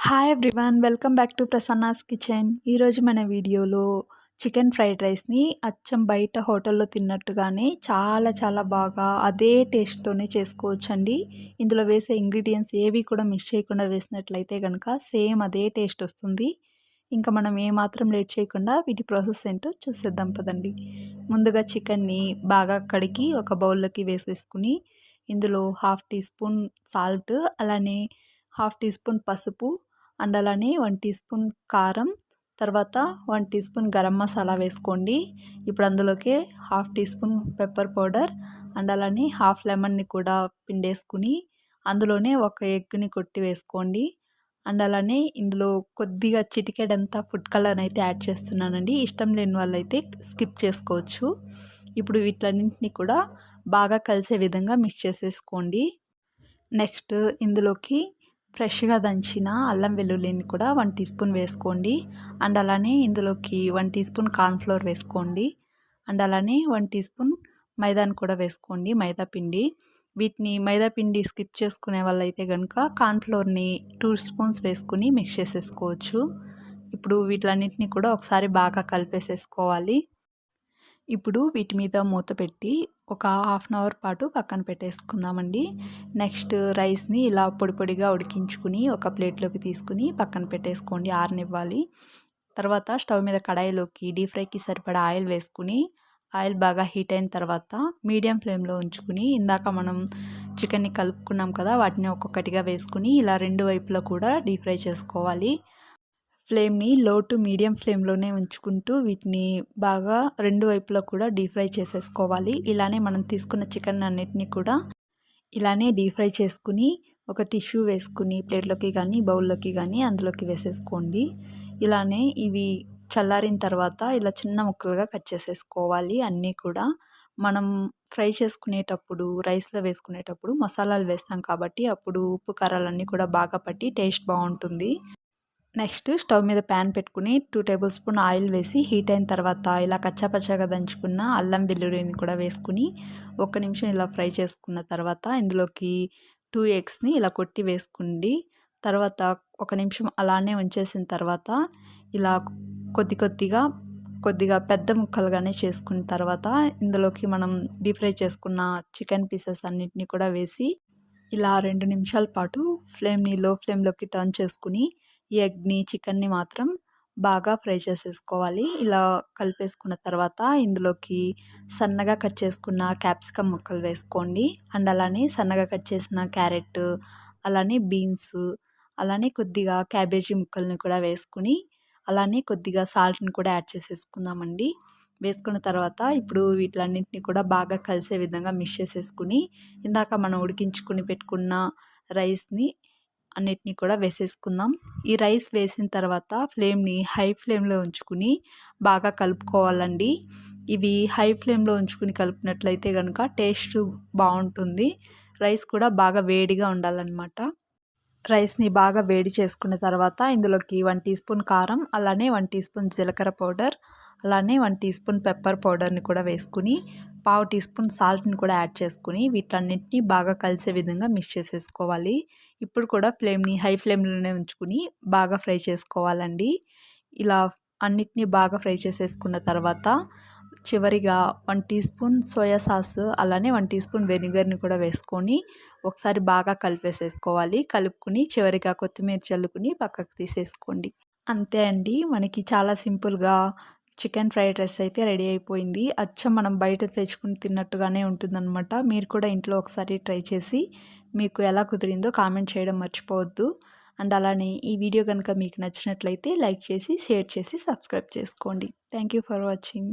Hi everyone welcome back to Prasanna's kitchen ఈరోజు మన వీడియోలో చికెన్ ఫ్రైడ్ రైస్ని అచ్చం బయట హోటల్లో తిన్నట్టుగానే చాలా చాలా బాగా అదే టేస్ట్తోనే చేసుకోవచ్చండి. ఇందులో వేసే ఇంగ్రీడియంట్స్ ఏవి కూడా మిక్స్ చేయకుండా వేసినట్లయితే కనుక సేమ్ అదే టేస్ట్ వస్తుంది. ఇంకా మనం ఏమాత్రం లేట్ చేయకుండా వీటి ప్రాసెస్ ఏంటో చూసేద్దాం పదండి. ముందుగా చికెన్ని బాగా కడిగి ఒక బౌల్లోకి వేసేసుకుని ఇందులో హాఫ్ టీ స్పూన్ సాల్ట్ అలానే హాఫ్ టీ స్పూన్ పసుపు అండ్ అలానే వన్ టీ స్పూన్ కారం తర్వాత one teaspoon garam masala వేసుకోండి. ఇప్పుడు అందులోకి half teaspoon pepper powder and అలానే హాఫ్ లెమన్ని కూడా పిండేసుకుని అందులోనే ఒక ఎగ్ని కొట్టి వేసుకోండి. అండ్ అలానే ఇందులో కొద్దిగా చిటికెడంతా ఫుడ్ కలర్ అయితే యాడ్ చేస్తున్నానండి. ఇష్టం లేని వాళ్ళైతే స్కిప్ చేసుకోవచ్చు. ఇప్పుడు వీటన్నింటినీ కూడా బాగా కలిసే విధంగా మిక్స్ చేసేసుకోండి. నెక్స్ట్ ఇందులోకి ఫ్రెష్గా దంచిన అల్లం వెల్లుల్లిని కూడా వన్ టీ స్పూన్ వేసుకోండి. అండ్ అలానే ఇందులోకి వన్ టీ స్పూన్ కార్న్ఫ్లోర్ వేసుకోండి. అండ్ అలానే వన్ టీ స్పూన్ మైదాని కూడా వేసుకోండి మైదా పిండి. వీటిని మైదా పిండి స్కిప్ చేసుకునే వాళ్ళైతే కనుక కార్న్ఫ్లోర్ని టూ స్పూన్స్ వేసుకుని మిక్స్ చేసేసుకోవచ్చు. ఇప్పుడు వీటిలన్నింటినీ కూడా ఒకసారి బాగా కలిపేసేసుకోవాలి. ఇప్పుడు వీటి మీద మూత పెట్టి ఒక హాఫ్ అన్ అవర్ పాటు పక్కన పెట్టేసుకుందామండి. నెక్స్ట్ రైస్ని ఇలా పొడి పొడిగా ఉడికించుకుని ఒక ప్లేట్లోకి తీసుకుని పక్కన పెట్టేసుకోండి ఆరనివ్వాలి. తర్వాత స్టవ్ మీద కడాయిలోకి డీప్ ఫ్రైకి సరిపడా ఆయిల్ వేసుకుని ఆయిల్ బాగా హీట్ అయిన తర్వాత మీడియం ఫ్లేమ్లో ఉంచుకుని ఇందాక మనం చికెన్ని కలుపుకున్నాం కదా వాటిని ఒక్కొక్కటిగా వేసుకుని ఇలా రెండు వైపులా కూడా డీప్ ఫ్రై చేసుకోవాలి. ఫ్లేమ్ని లో టు మీడియం ఫ్లేమ్లోనే ఉంచుకుంటూ వీటిని బాగా రెండు వైపులా కూడా డీప్ ఫ్రై చేసేసుకోవాలి. ఇలానే మనం తీసుకున్న చికెన్ అన్నిటిని కూడా ఇలానే డీప్ ఫ్రై చేసుకుని ఒక టిష్యూ వేసుకుని ప్లేట్లోకి కానీ బౌల్లోకి కానీ అందులోకి వేసేసుకోండి. ఇలానే ఇవి చల్లారిన తర్వాత ఇలా చిన్న ముక్కలుగా కట్ చేసేసుకోవాలి అన్నీ కూడా. మనం ఫ్రై చేసుకునేటప్పుడు రైస్లో వేసుకునేటప్పుడు మసాలాలు వేస్తాం కాబట్టి అప్పుడు ఉప్పు కారాలన్నీ కూడా బాగా పట్టి టేస్ట్ బాగుంటుంది. నెక్స్ట్ స్టవ్ మీద ప్యాన్ పెట్టుకుని టూ టేబుల్ స్పూన్ ఆయిల్ వేసి హీట్ అయిన తర్వాత ఇలా కచ్చాపచ్చాగా దంచుకున్న అల్లం వెల్లుల్లిని కూడా వేసుకుని ఒక్క నిమిషం ఇలా ఫ్రై చేసుకున్న తర్వాత ఇందులోకి టూ ఎగ్స్ని ఇలా కొట్టి వేసుకుండి. తర్వాత ఒక నిమిషం అలానే ఉంచేసిన తర్వాత ఇలా కొద్ది కొద్దిగా కొద్దిగా పెద్ద ముక్కలుగానే చేసుకున్న తర్వాత ఇందులోకి మనం డీప్ ఫ్రై చేసుకున్న చికెన్ పీసెస్ అన్నిటిని కూడా వేసి ఇలా రెండు నిమిషాల పాటు ఫ్లేమ్ని లో ఫ్లేమ్లోకి టర్న్ చేసుకుని ఎగ్ని చికెన్ని మాత్రం బాగా ఫ్రై చేసేసుకోవాలి. ఇలా కలిపేసుకున్న తర్వాత ఇందులోకి సన్నగా కట్ చేసుకున్న క్యాప్సికమ్ ముక్కలు వేసుకోండి. అండ్ అలానే సన్నగా కట్ చేసిన క్యారెట్ అలానే బీన్స్ అలానే కొద్దిగా క్యాబేజీ ముక్కల్ని కూడా వేసుకుని అలానే కొద్దిగా సాల్ట్ని కూడా యాడ్ చేసేసుకుందామండి. వేసుకున్న తర్వాత ఇప్పుడు వీటిలన్నింటినీ కూడా బాగా కలిసే విధంగా మిక్స్ చేసేసుకుని ఇందాక మనం ఉడికించుకుని పెట్టుకున్న రైస్ని అన్నిటినీ కూడా వేసేసుకుందాం. ఈ రైస్ వేసిన తర్వాత ఫ్లేమ్ని హై ఫ్లేమ్లో ఉంచుకుని బాగా కలుపుకోవాలండి. ఇవి హై ఫ్లేమ్లో ఉంచుకుని కలిపినట్లయితే కనుక టేస్ట్ బాగుంటుంది. రైస్ కూడా బాగా వేడిగా ఉండాలన్నమాట. రైస్ని బాగా వేడి చేసుకున్న తర్వాత ఇందులోకి వన్ టీ స్పూన్ కారం అలానే వన్ టీ స్పూన్ జీలకర్ర పౌడర్ అలానే వన్ టీ స్పూన్ పెప్పర్ పౌడర్ని కూడా వేసుకుని పావు టీ స్పూన్ సాల్ట్ని కూడా యాడ్ చేసుకుని వీటన్నిటిని బాగా కలిసే విధంగా మిక్స్ చేసేసుకోవాలి. ఇప్పుడు కూడా ఫ్లేమ్ని హై ఫ్లేమ్లోనే ఉంచుకుని బాగా ఫ్రై చేసుకోవాలండి. ఇలా అన్నిటినీ బాగా ఫ్రై చేసేసుకున్న తర్వాత చివరిగా one teaspoon soya sauce అలానే వన్ టీ స్పూన్ వెనిగర్ని కూడా వేసుకొని ఒకసారి బాగా కలిపేసేసుకోవాలి. కలుపుకుని చివరిగా కొత్తిమీర చల్లుకుని పక్కకు తీసేసుకోండి. అంతే అండి. మనకి చాలా సింపుల్గా చికెన్ ఫ్రైడ్ రైస్ అయితే రెడీ అయిపోయింది. అచ్చం మనం బయట తెచ్చుకుని తిన్నట్టుగానే ఉంటుందన్నమాట. మీరు కూడా ఇంట్లో ఒకసారి ట్రై చేసి మీకు ఎలా కుదిరిందో కామెంట్ చేయడం మర్చిపోవద్దు. అండ్ అలానే ఈ వీడియో కనుక మీకు నచ్చినట్లయితే లైక్ చేసి షేర్ చేసి సబ్స్క్రైబ్ చేసుకోండి. Thank you for watching.